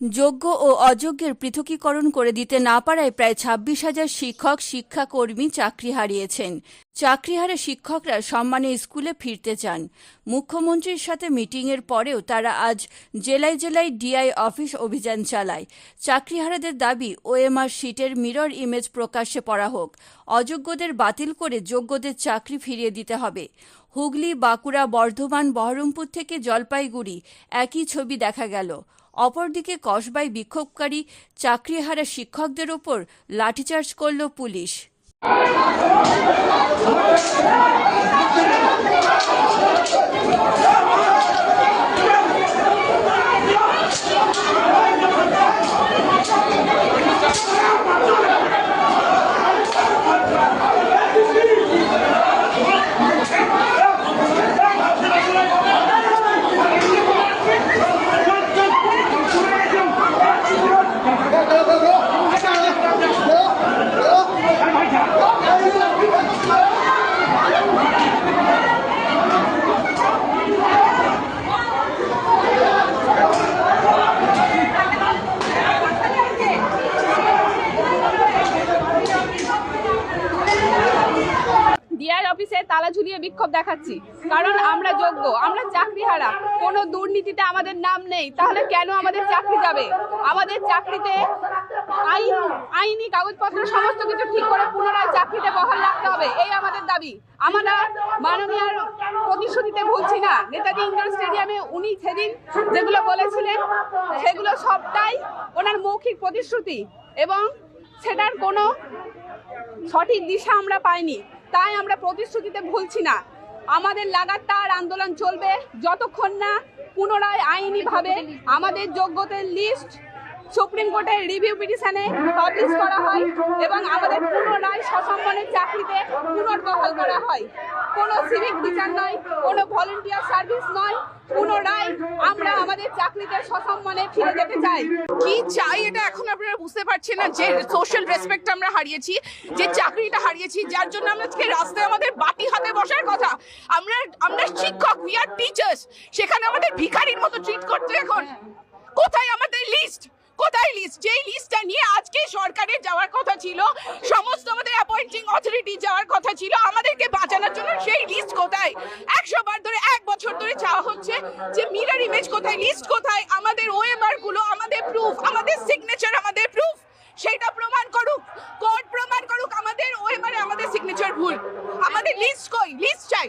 যোগ্য ও অযোগ্যের পৃথকীকরণ করে দিতে না পারায় প্রায় ছাব্বিশ হাজার শিক্ষক, শিক্ষাকর্মী চাকরি হারিয়েছেন। চাকরি হারা শিক্ষকরা সম্মানে স্কুলে ফিরতে চান। মুখ্যমন্ত্রীর সাথে মিটিংয়ের পরেও তারা আজ জেলায় জেলায় ডিআই অফিস অভিযান চালায়। চাকরিহারাদের দাবি ওএমআর শিটের মিরর ইমেজ প্রকাশ্যে পড়া হোক। অযোগ্যদের বাতিল করে যোগ্যদের চাকরি ফিরিয়ে দিতে হবে। হুগলি, বাঁকুড়া, বর্ধমান, বহরমপুর থেকে জলপাইগুড়ি একই ছবি দেখা গেল। অপরদিকে কসবায় বিক্ষোভকারী চাকরিহারা শিক্ষকদের ওপর লাঠিচার্জ করল পুলিশ। Go, go. ডিআর অফিসে তালা ঝুলিয়ে বিক্ষোভ দেখাচ্ছি। কারণ আমরা যোগ্য, আমরা চাকরি হারা কোনো দুর্নীতিতে আমাদের নাম নেই, তাহলে কেন আমাদের চাকরি যাবে? আমাদের চাকরিতে আইন, আইনি কাগজপত্র, সমস্ত কিছু ঠিক করে পুনরায় চাকরিতে বহাল রাখতে হবে, এই আমাদের দাবি। আমরা মাননীয় প্রতিশ্রুতিতে ভুলছি না। নেতাজি ইন্ডোর স্টেডিয়ামে উনি সেদিন যেগুলো বলেছিলেন, সেগুলো সবটাই ওনার মৌখিক প্রতিশ্রুতি এবং সেটার কোনো সঠিক দিশা আমরা পাইনি। তাই আমরা প্রতিশ্রুতিতে ভুলছি না। আমাদের লাগাতার আন্দোলন চলবে যতক্ষণ না পুনরায় আইনিভাবে আমাদের যোগ্যতার লিস্ট সুপ্রিম কোর্টের রিভিউ পিটিশনে পাবলিশ করা হয় এবং আমাদের পুনরায় সসম্মানের চাকরিতে পুনর্বহাল করা হয়। কোনো সিভিক বিচার নয়, কোনো ভলেন্টিয়ার সার্ভিস নয়। পুনরায় আমরা চাকরিতে সসম্মানে ফিরে যেতে চাই। কি চাই এটা এখন আপনারা বুঝতে পারছেন না, যে সোশ্যাল রেসপেক্ট আমরা হারিয়েছি, যে চাকরিটা হারিয়েছি, যার জন্য আমরা আজকে রাস্তায় আমাদের বাটি হাতে বসার কথা। আমরা আমরা শিক্ষক উই আর টিচার্স সেখানে আমাদের ভিখারির মতো ট্রিট করতে এখন। কোথায় আমাদের লিস্ট কোথায় লিস্ট যেই লিস্টটা নিয়ে আজকে সরকারের যাওয়ার কথা ছিল, সমস্ত আমাদের অ্যাপয়েন্টিং অথরিটি যাওয়ার কথা ছিল, আমাদেরকে বাঁচানোর জন্য সেই লিস্ট কোথায়? একশো আমার ইমেজ কোথায় লিস্ট কোথায়, আমাদের ওএমআরগুলো, আমাদের প্রুফ আমাদের সিগনেচার আমাদের প্রুফ সেটা প্রমাণ করুক কোর্ট প্রমাণ করুক, আমাদের ওএমআরে আমাদের সিগনেচার ভুল। আমাদের লিস্ট কই? লিস্ট চাই।